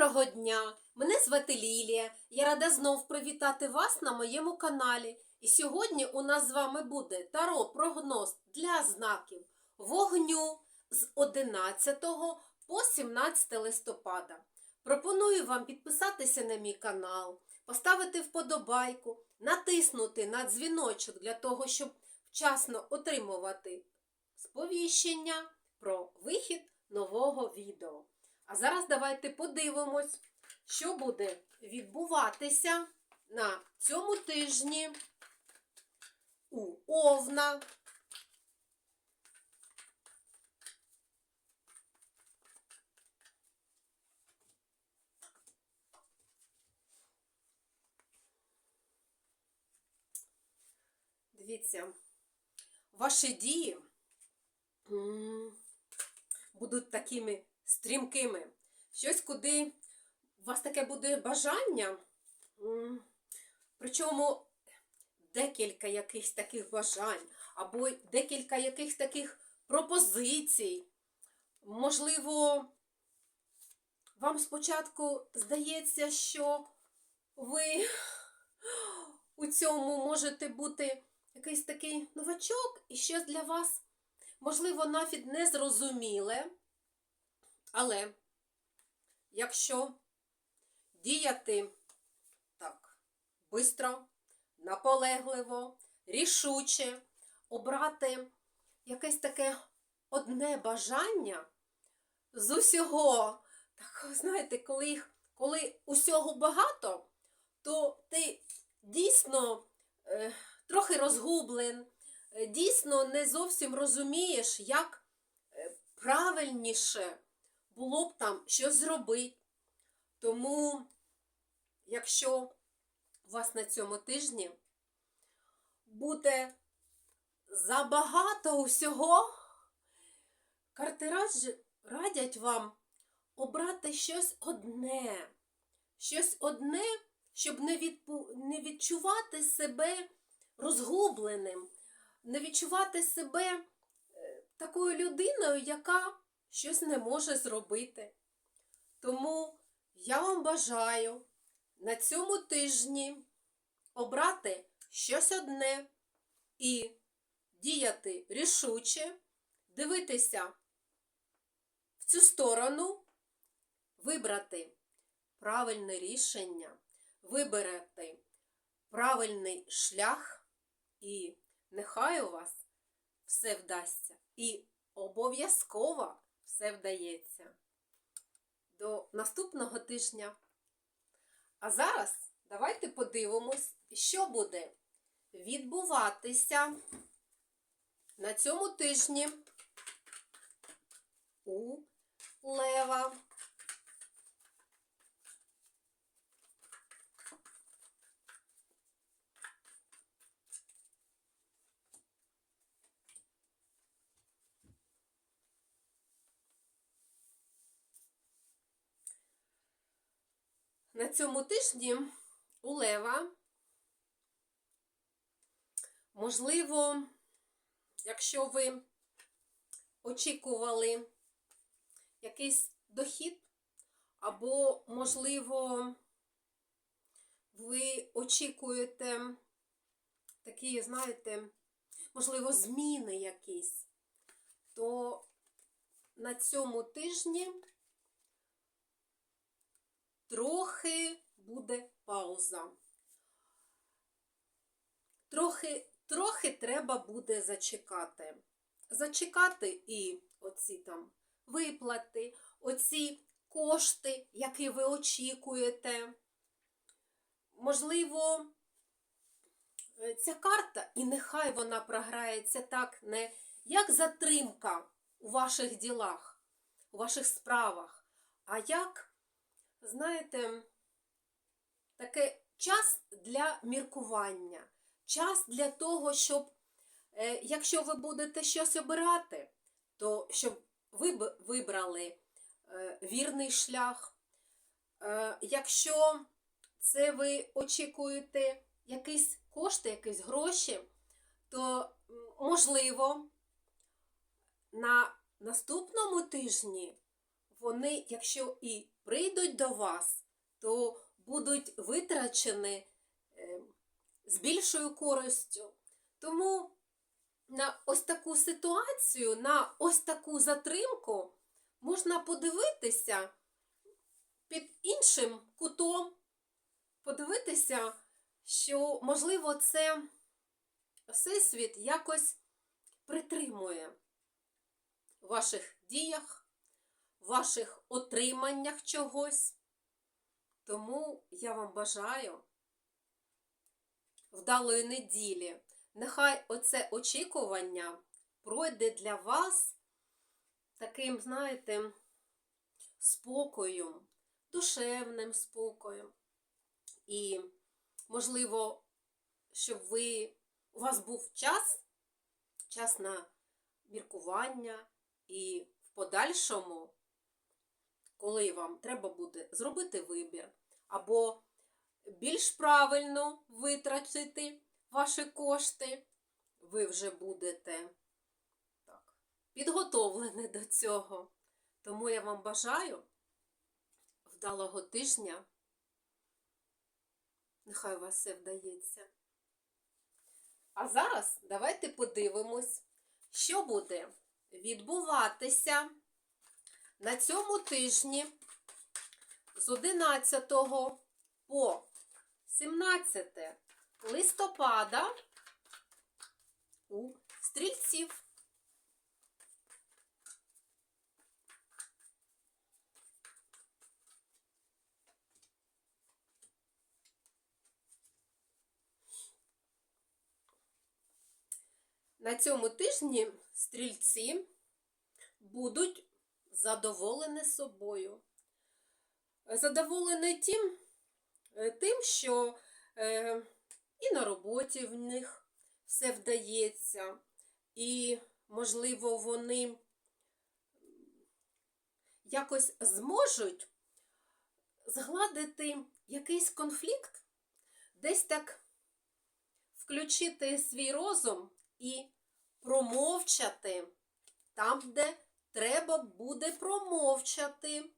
Доброго дня! Мене звати Лілія. Я рада знов привітати вас на моєму каналі. І сьогодні у нас з вами буде таро прогноз для знаків вогню з 11 по 17 листопада. Пропоную вам підписатися на мій канал, поставити вподобайку, натиснути на дзвіночок для того, щоб вчасно отримувати сповіщення про вихід нового відео. А зараз давайте подивимось, що буде відбуватися на цьому тижні у Овна. Дивіться, ваші дії будуть такими стрімкими. Щось, куди у вас таке буде бажання. Причому декілька якихось таких бажань, або декілька якихось таких пропозицій. Можливо, вам спочатку здається, що ви у цьому можете бути якийсь такий новачок, і щось для вас, можливо, навіть незрозуміле. Але якщо діяти так бистро, наполегливо, рішуче, обрати якесь таке одне бажання з усього, так, знаєте, коли, їх, коли усього багато, то ти дійсно е, трохи розгублен, е, дійсно не зовсім розумієш, як е, правильніше було б там щось зробити. Тому, якщо у вас на цьому тижні буде забагато усього, карти радж- радять вам обрати щось одне, щось одне, щоб не, відпу... не відчувати себе розгубленим, не відчувати себе е, такою людиною, яка щось не може зробити. Тому я вам бажаю на цьому тижні обрати щось одне і діяти рішуче, дивитися в цю сторону, вибрати правильне рішення, виберете правильний шлях, і нехай у вас все вдасться. І обов'язково все вдається. До наступного тижня. А зараз давайте подивимось, що буде відбуватися на цьому тижні у Лева. На цьому тижні у Лева, можливо, якщо ви очікували якийсь дохід, або, можливо, ви очікуєте такі, знаєте, можливо, зміни якісь, то на цьому тижні трохи буде пауза. Трохи, трохи треба буде зачекати. Зачекати і оці там виплати, оці кошти, які ви очікуєте. Можливо, е, ця карта, і нехай вона програється так, не як затримка у ваших ділах, у ваших справах, а як знаєте, таке час для міркування, час для того, щоб, е, якщо ви будете щось обирати, то щоб ви вибрали е, вірний шлях. Е, якщо це ви очікуєте якісь кошти, якісь гроші, то можливо на наступному тижні вони, якщо і прийдуть до вас, то будуть витрачені е, з більшою користю. Тому на ось таку ситуацію, на ось таку затримку можна подивитися під іншим кутом, подивитися, що, можливо, це Всесвіт якось притримує в ваших діях, ваших отриманнях чогось. Тому я вам бажаю вдалої неділі. Нехай оце очікування пройде для вас таким, знаєте, спокоєм, душевним спокоєм. І, можливо, щоб ви, у вас був час, час на міркування, і в подальшому, коли вам треба буде зробити вибір, або більш правильно витратити ваші кошти, ви вже будете так, підготовлені до цього. Тому я вам бажаю вдалого тижня. Нехай у вас все вдається. А зараз давайте подивимось, що буде відбуватися на цьому тижні з 11 по 17 листопада у стрільців. На цьому тижні стрільці будуть задоволені собою. Задоволені тим, е, тим, що е, і на роботі в них все вдається, і, можливо, вони якось зможуть згладити якийсь конфлікт, десь так включити свій розум і промовчати там, де треба буде промовчати.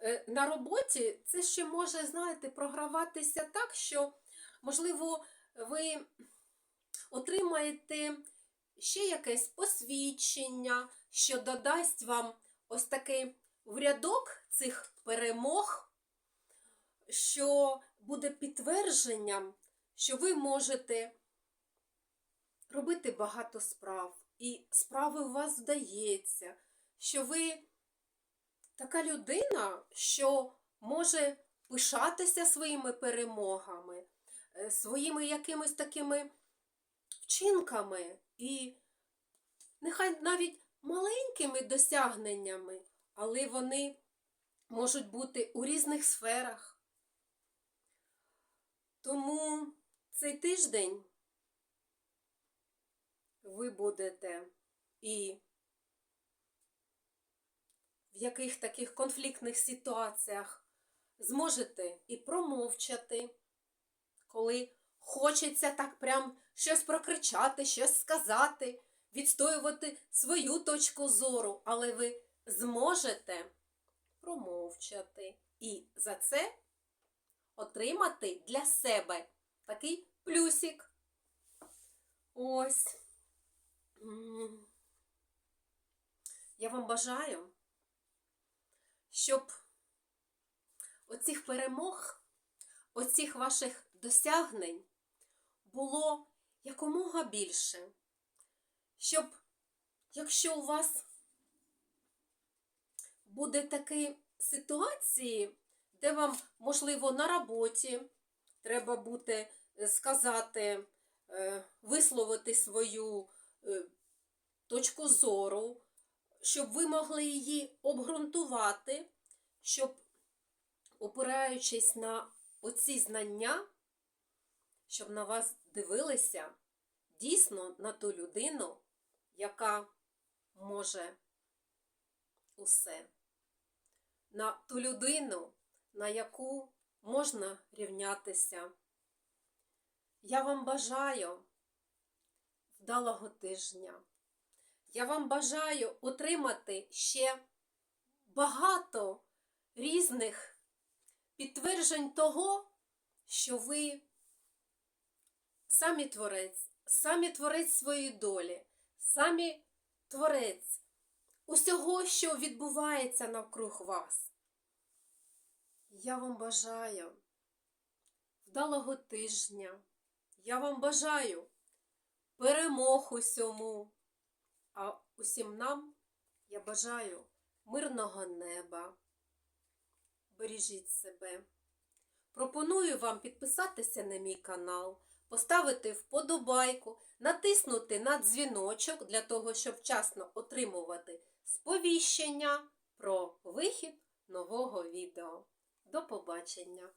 Е, На роботі це ще може, знаєте, програватися так, що, можливо, ви отримаєте ще якесь посвідчення, що додасть вам ось такий в рядок цих перемог, що буде підтвердженням, що ви можете робити багато справ, і справи у вас вдається, що ви така людина, що може пишатися своїми перемогами, е, своїми якимись такими вчинками і нехай навіть маленькими досягненнями, але вони можуть бути у різних сферах. Тому цей тиждень ви будете і в яких таких конфліктних ситуаціях зможете і промовчати, коли хочеться так прям щось прокричати, щось сказати, відстоювати свою точку зору, але ви зможете промовчати і за це отримати для себе такий плюсик. Ось. Я вам бажаю, щоб оцих перемог, оцих ваших досягнень було якомога більше. Щоб, якщо у вас буде такі ситуації, де вам, можливо, на роботі треба буде е, сказати, е, висловити свою точку зору, щоб ви могли її обґрунтувати, щоб, опираючись на оці знання, щоб на вас дивилися дійсно на ту людину, яка може усе, на ту людину, на яку можна рівнятися. Я вам бажаю вдалого тижня. Я вам бажаю отримати ще багато різних підтверджень того, що ви самі творець, самі творець своєї долі, самі творець усього, що відбувається навкруг вас. Я вам бажаю вдалого тижня. Я вам бажаю перемог усьому. А усім нам я бажаю мирного неба. Бережіть себе. Пропоную вам підписатися на мій канал, поставити вподобайку, натиснути на дзвіночок для того, щоб вчасно отримувати сповіщення про вихід нового відео. До побачення!